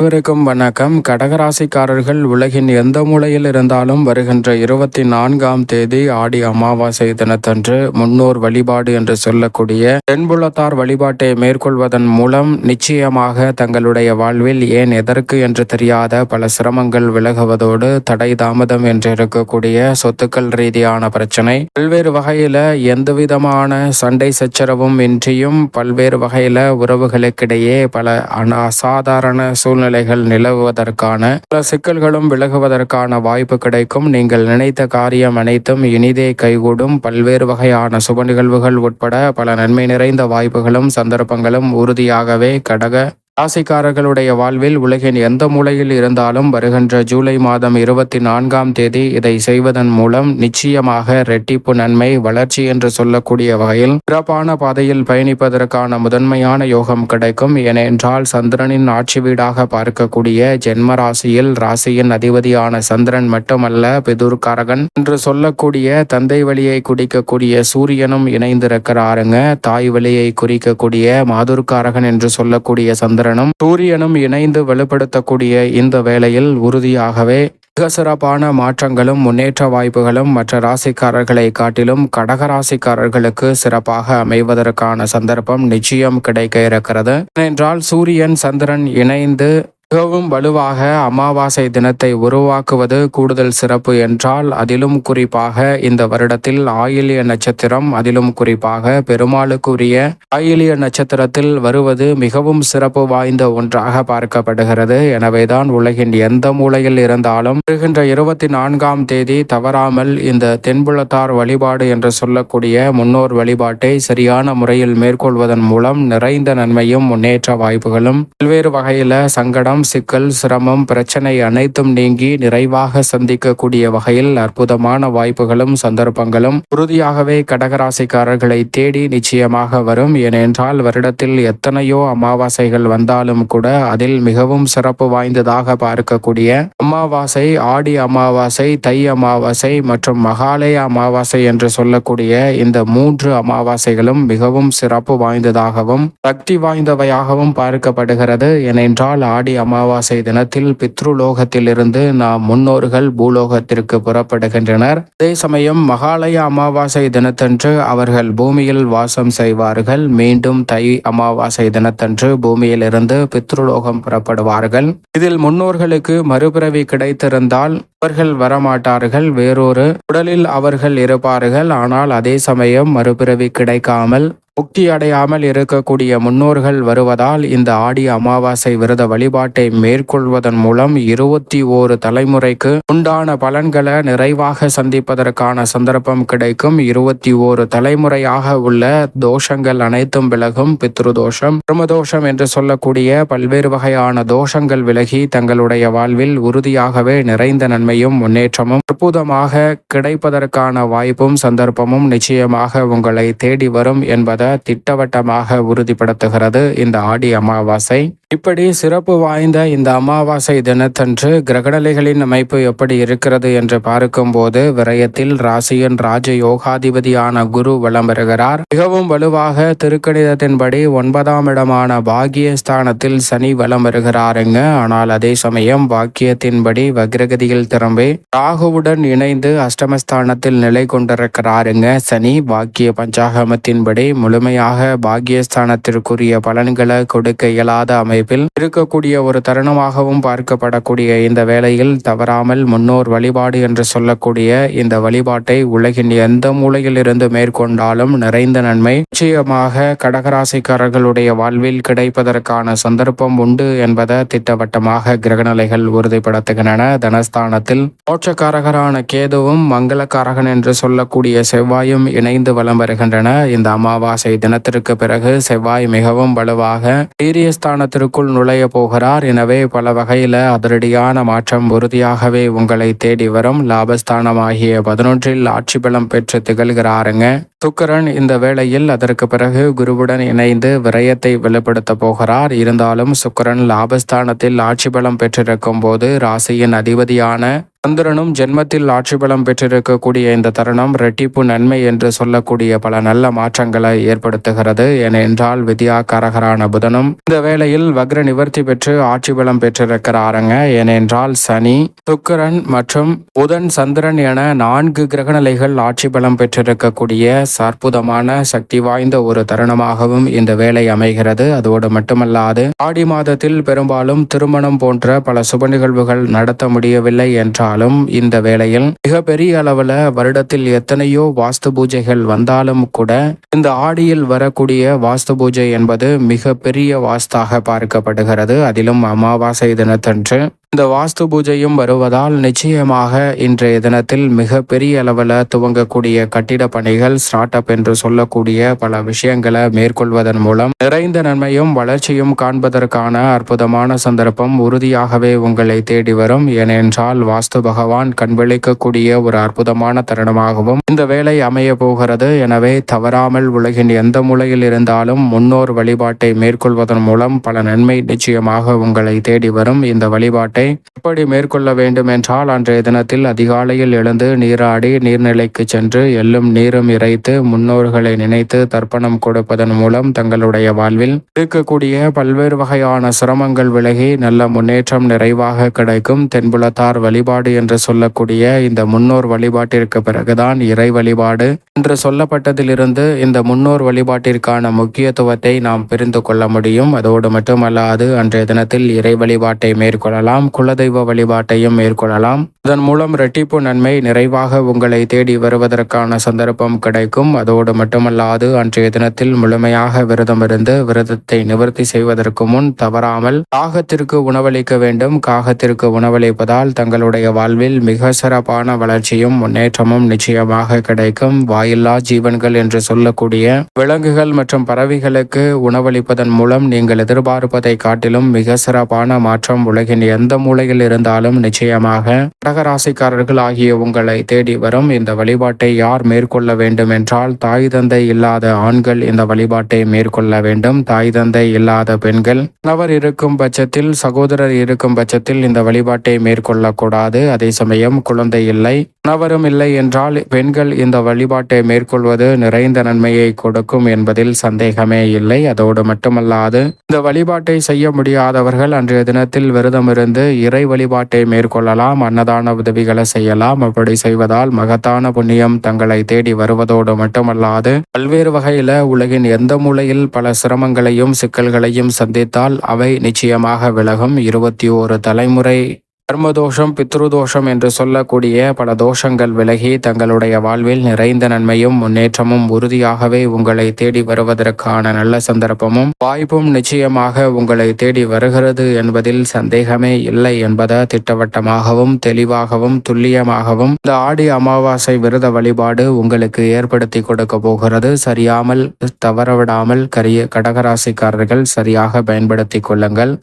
அனைவருக்கும் வணக்கம். கடகராசிக்காரர்கள் உலகின் எந்த மூலையில் இருந்தாலும் வருகின்ற இருபத்தி நான்காம் தேதி ஆடி அமாவாசை தினத்தன்று முன்னோர் வழிபாடு என்று சொல்லக்கூடிய தென்புலத்தார் வழிபாட்டை மேற்கொள்வதன் மூலம் நிச்சயமாக தங்களுடைய வாழ்வில் ஏன் எதற்கு என்று தெரியாத பல சிரமங்கள் விலகுவதோடு தடை தாமதம் என்று இருக்கக்கூடிய சொத்துக்கள் ரீதியான பிரச்சனை. பல்வேறு வகையில எந்தவிதமான சண்டை சச்சரவும் இன்றியும் பல்வேறு வகையில உறவுகளுக்கிடையே பல அசாதாரண அசாதாரண சூழ்நிலைகள் நிலவுவதற்கான பல சிக்கல்களும் விலகுவதற்கான வாய்ப்பு கிடைக்கும். நீங்கள் நினைத்த காரியம் அனைத்தும் இனிதே கைகூடும். பல்வேறு வகையான சுப நிகழ்வுகள் உட்பட பல நன்மை நிறைந்த வாய்ப்புகளும் சந்தர்ப்பங்களும் உறுதியாகவே கடக ராசிக்காரர்களுடைய வாழ்வில் உலகின் எந்த மூலையில் இருந்தாலும் வருகின்ற ஜூலை மாதம் இருபத்தி நான்காம் தேதி இதை செய்வதன் மூலம் நிச்சயமாக ரெட்டிப்பு நன்மை வளர்ச்சி என்று சொல்லக்கூடிய வகையில் சிறப்பான பாதையில் பயணிப்பதற்கான முதன்மையான யோகம் கிடைக்கும். ஏனென்றால் சந்திரனின் ஆட்சி வீடாக பார்க்கக்கூடிய ஜென்ம ராசியில் ராசியின் அதிபதியான சந்திரன் மட்டுமல்ல பிதுர்காரகன் என்று சொல்லக்கூடிய தந்தை வழியை குடிக்கக்கூடிய சூரியனும் இணைந்திருக்கிறாருங்க. தாய் வழியை குறிக்கக்கூடிய மாதுர்காரகன் என்று சொல்லக்கூடிய சந்திரனும் சூரியனும் இணைந்து வலுப்படுத்தக்கூடிய இந்த வேளையில் உறுதியாகவே மிக சிறப்பான மாற்றங்களும் முன்னேற்ற வாய்ப்புகளும் மற்ற ராசிக்காரர்களை காட்டிலும் கடக ராசிக்காரர்களுக்கு சிறப்பாக அமைவதற்கான சந்தர்ப்பம் நிச்சயம் கிடைக்க இருக்கிறது. ஏனென்றால் சூரியன் சந்திரன் இணைந்து மிகவும் வலுவாக அமாவாசை தினத்தை உருவாக்குவது கூடுதல் சிறப்பு என்றால் அதிலும் குறிப்பாக இந்த வருடத்தில் ஆயிலிய நட்சத்திரம் அதிலும் குறிப்பாக பெருமாளுக்குரிய ஆயிலிய நட்சத்திரத்தில் வருவது மிகவும் சிறப்பு வாய்ந்த ஒன்றாக பார்க்கப்படுகிறது. எனவேதான் உலகின் எந்த மூலையில் இருந்தாலும் வருகின்ற இருபத்தி நான்காம் தேதி தவறாமல் இந்த தென்புலத்தார் வழிபாடு என்று சொல்லக்கூடிய முன்னோர் வழிபாட்டை சரியான முறையில் மேற்கொள்வதன் மூலம் நிறைந்த நன்மையும் முன்னேற்ற வாய்ப்புகளும் பல்வேறு வகையில சங்கடம் சிக்கல் சிரமம் பிரச்சனை அனைத்தும் நீங்கி நிறைவாக சந்திக்கக்கூடிய வகையில் அற்புதமான வாய்ப்புகளும் சந்தர்ப்பங்களும் உறுதியாகவே கடகராசிக்காரர்களை தேடி நிச்சயமாக வரும். ஏனென்றால் வருடத்தில் எத்தனையோ அமாவாசைகள் வந்தாலும் கூட அதில் மிகவும் சிறப்பு வாய்ந்ததாக பார்க்கக்கூடிய அமாவாசை ஆடி அமாவாசை தை அமாவாசை மற்றும் மகாலய அமாவாசை என்று சொல்லக்கூடிய இந்த மூன்று அமாவாசைகளும் மிகவும் சிறப்பு வாய்ந்ததாகவும் சக்தி வாய்ந்தவையாகவும் பார்க்கப்படுகிறது. ஏனென்றால் ஆடி அமாவாசை தினத்தில் பித்ருலோகத்திலிருந்து நாம் முன்னோர்கள் பூலோகத்திற்கு புறப்படுகின்றனர். அதே சமயம் மகாலய அமாவாசை தினத்தன்று அவர்கள் பூமியில் வாசம் செய்வார்கள். மீண்டும் தை அமாவாசை தினத்தன்று பூமியிலிருந்து பித்ருலோகம் புறப்படுவார்கள். இதில் முன்னோர்களுக்கு மறுபிறவி கிடைத்திருந்தால் அவர்கள் வரமாட்டார்கள். வேறொரு உடலில் அவர்கள் இருப்பார்கள். ஆனால் அதே சமயம் மறுபிறவி கிடைக்காமல் முக்தி அடையாமல் இருக்கக்கூடிய முன்னோர்கள் வருவதால் இந்த ஆடி அமாவாசை விரத வழிபாட்டை மேற்கொள்வதன் மூலம் இருபத்தி ஓரு தலைமுறைக்கு உண்டான பலன்களை நிறைவாக சந்திப்பதற்கான சந்தர்ப்பம் கிடைக்கும். இருபத்தி ஓரு தலைமுறையாக உள்ள தோஷங்கள் அனைத்தும் விலகும். பித்ரு தோஷம் பிரமதோஷம் என்று சொல்லக்கூடிய பல்வேறு வகையான தோஷங்கள் விலகி தங்களுடைய வாழ்வில் உறுதியாகவே நிறைந்த நன்மையும் முன்னேற்றமும் அற்புதமாக கிடைப்பதற்கான வாய்ப்பும் சந்தர்ப்பமும் நிச்சயமாக உங்களை தேடி வரும் என்பதை திட்டவட்டமாக உறுதிப்படுத்துகிறது இந்த ஆடி அமாவாசை. இப்படி சிறப்பு வாய்ந்த இந்த அமாவாசை தினத்தன்று கிரகடலைகளின் அமைப்பு எப்படி இருக்கிறது என்று பார்க்கும்போது விரயத்தில் ராசியின் ராஜ யோகாதிபதியான குரு வலம் பெறுகிறார் மிகவும் வலுவாக திருக்கணிதத்தின்படி ஒன்பதாம் இடமான பாக்கியஸ்தானத்தில் சனி வலம் வருகிறாருங்க ஆனால் அதே சமயம் பாக்கியத்தின்படி வக்ரகதியில் திரும்பி ராகுவுடன் இணைந்து அஷ்டமஸ்தானத்தில் நிலை கொண்டிருக்கிறாருங்க. சனி பாக்கிய பஞ்சாகமத்தின்படி முழுமையாக பாக்கியஸ்தானத்திற்குரிய பலன்களை கொடுக்க இயலாத அமைப்பில் இருக்கக்கூடிய ஒரு தருணமாகவும் பார்க்கப்படக்கூடிய இந்த வேளையில் தவறாமல் முன்னோர் வழிபாடு என்று சொல்லக்கூடிய இந்த வழிபாட்டை உலகின் எந்த மூலையில் இருந்து மேற்கொண்டாலும் நிறைந்த நன்மை. நிச்சயமாக கடகராசிக்காரர்களுடைய வாழ்வில் கிடைப்பதற்கான சந்தர்ப்பம் உண்டு என்பதை திட்டவட்டமாக கிரகநிலைகள் உறுதிப்படுத்துகின்றன. தனஸ்தானத்தில் மோட்சக்காரகரான கேதுவும் மங்களக்காரகன் என்று சொல்லக்கூடிய செவ்வாயும் இணைந்து வலம் வருகின்றன. இந்த அமாவாசை தினத்திற்கு பிறகு செவ்வாய் மிகவும் வலுவாக வீரியஸ்தானத்திற்குள் நுழைய போகிறார். எனவே பல வகையில் அதிரடியான மாற்றம் உறுதியாகவே உங்களை தேடி வரும். லாபஸ்தானமாகிய பதினொன்றில் ஆட்சி பலம் பெற்று திகழ்கிறாருங்க. சுக்கரன் இந்த வேளையில் அதற்கு பிறகு குருவுடன் இணைந்து விரயத்தை வெளிப்படுத்த போகிறார். இருந்தாலும் சுக்கரன் லாபஸ்தானத்தில் ஆட்சி பலம் பெற்றிருக்கும் போது ராசியின் அதிபதியான சந்திரனும் ஜென்மத்தில் ஆட்சி பலம் பெற்றிருக்கக்கூடிய இந்த தருணம் ரெட்டிப்பு நன்மை என்று சொல்லக்கூடிய பல நல்ல மாற்றங்களை ஏற்படுத்துகிறது. ஏனென்றால் வித்யாகாரகரான புதனும் இந்த வேளையில் வக்ர நிவர்த்தி பெற்று ஆட்சி பலம் பெற்றிருக்கிறாருங்க. ஏனென்றால் சனி சுக்கரன் மற்றும் புதன் சந்திரன் என நான்கு கிரகநிலைகள் ஆட்சி பலம் பெற்றிருக்கக்கூடிய அற்புதமான சக்தி வாய்ந்த ஒரு தருணமாகவும் இந்த வேலை அமைகிறது. அதோடு மட்டுமல்லாது ஆடி மாதத்தில் பெரும்பாலும் திருமணம் போன்ற பல சுப நிகழ்வுகள் நடத்த முடியவில்லை இருந்தாலும் இந்த வேளையில் மிக பெரிய அளவுல வருடத்தில் எத்தனையோ வாஸ்து பூஜைகள் வந்தாலும் கூட இந்த ஆடியில் வரக்கூடிய வாஸ்து பூஜை என்பது மிக பெரிய வாஸ்தாக பார்க்கப்படுகிறது. அதிலும் அமாவாசை தினத்தன்று இந்த வாஸ்து பூஜையும் வருவதால் நிச்சயமாக இன்றைய தினத்தில் மிக பெரிய அளவில் துவங்கக்கூடிய கட்டிட பணிகள் ஸ்டார்ட் அப் என்று சொல்லக்கூடிய பல விஷயங்களை மேற்கொள்வதன் மூலம் நிறைந்த நன்மையும் வளர்ச்சியும் காண்பதற்கான அற்புதமான சந்தர்ப்பம் உறுதியாகவே உங்களை தேடி வரும். ஏனென்றால் வாஸ்து பகவான் கண்விழிக்கக்கூடிய ஒரு அற்புதமான தருணமாகவும் இந்த வேலை அமைய போகிறது. எனவே தவறாமல் உலகின் எந்த மூலையில் இருந்தாலும் முன்னோர் வழிபாட்டை மேற்கொள்வதன் மூலம் பல நன்மை நிச்சயமாக உங்களை தேடி வரும். இந்த வழிபாட்டை வழிபாட்டை எப்படி மேற்கொள்ள வேண்டும் என்றால் அன்றைய தினத்தில் அதிகாலையில் எழுந்து நீராடி நீர்நிலைக்கு சென்று எள்ளும் நீரும் இறைத்து முன்னோர்களை நினைத்து தர்ப்பணம் கொடுப்பதன் மூலம் தங்களுடைய வாழ்வில் இருக்கக்கூடிய பல்வேறு வகையான சிரமங்கள் விலகி நல்ல முன்னேற்றம் நிறைவாக கிடைக்கும். தென்புலத்தார் வழிபாடு என்று சொல்லக்கூடிய இந்த முன்னோர் வழிபாட்டிற்கு பிறகுதான் இறை வழிபாடு என்று சொல்லப்பட்டதிலிருந்து இந்த முன்னோர் வழிபாட்டிற்கான முக்கியத்துவத்தை நாம் புரிந்து கொள்ள முடியும். அதோடு மட்டுமல்லாது அன்றைய தினத்தில் இறை வழிபாட்டை மேற்கொள்ளலாம். குலதெய்வ வழிபாட்டையும் மேற்கொள்ளலாம். இதன் மூலம் இரட்டிப்பு நன்மை நிறைவாக உங்களை தேடி வருவதற்கான சந்தர்ப்பம் கிடைக்கும். அதோடு மட்டுமல்லாது அன்றைய தினத்தில் முழுமையாக விரதம் இருந்து விரதத்தை நிவர்த்தி செய்வதற்கு முன் தவறாமல் காகத்திற்கு உணவளிக்க வேண்டும். காகத்திற்கு உணவளிப்பதால் தங்களுடைய வாழ்வில் மிக சிறப்பான வளர்ச்சியும் முன்னேற்றமும் நிச்சயமாக கிடைக்கும். வாயில்லா ஜீவன்கள் என்று சொல்லக்கூடிய விலங்குகள் மற்றும் பறவைகளுக்கு உணவளிப்பதன் மூலம் நீங்கள் எதிர்பார்ப்பதை காட்டிலும் மிக சிறப்பான மாற்றம் உலகின் எந்த மூலையில் இருந்தாலும் நிச்சயமாக கடகராசிக்காரர்கள் ஆகிய உங்களை தேடி வரும் இந்த வழிபாட்டை யார் மேற்கொள்ள வேண்டும் என்றால் தாய் தந்தை இல்லாத ஆண்கள் இந்த வழிபாட்டை மேற்கொள்ள வேண்டும். தாய் தந்தை இல்லாத பெண்கள் நபர் இருக்கும் பட்சத்தில் சகோதரர் இருக்கும் பட்சத்தில் இந்த வழிபாட்டை மேற்கொள்ளக்கூடாது அதே சமயம் குழந்தை இல்லை நபரும் இல்லை என்றால் பெண்கள் இந்த வழிபாட்டை மேற்கொள்வது நிறைந்த நன்மையை கொடுக்கும் என்பதில் சந்தேகமே இல்லை. அதோடு மட்டுமல்லாது இந்த வழிபாட்டை செய்ய முடியாதவர்கள் அன்றைய தினத்தில் விரதமிருந்து இறை வழிபாட்டை மேற்கொள்ளலாம் அன்னதான உதவிகளை செய்யலாம். அப்படி செய்வதால் மகத்தான புண்ணியம் தங்களை தேடி வருவதோடு மட்டுமல்லாது பல்வேறு வகையில உலகின் எந்த மூலையில் பல சிரமங்களையும் சிக்கல்களையும் சந்தித்தால் அவை நிச்சயமாக விலகும். இருபத்தி ஓரு தலைமுறை கர்மதோஷம் பித்ருதோஷம் என்று சொல்லக்கூடிய பல தோஷங்கள் விலகி தங்களுடைய வாழ்வில் நிறைந்த நன்மையும் முன்னேற்றமும் உறுதியாகவே உங்களை தேடி வருவதற்கான நல்ல சந்தர்ப்பமும் வாய்ப்பும் நிச்சயமாக உங்களை தேடி வருகிறது என்பதில் சந்தேகமே இல்லை என்பதை திட்டவட்டமாகவும் தெளிவாகவும் துல்லியமாகவும் இந்த ஆடி அமாவாசை விரத வழிபாடு உங்களுக்கு ஏற்படுத்தி கொடுக்க போகிறது. சரியாமல் தவறவிடாமல் கரிய கடகராசிக்காரர்கள் சரியாக பயன்படுத்தி கொள்ளுங்கள்.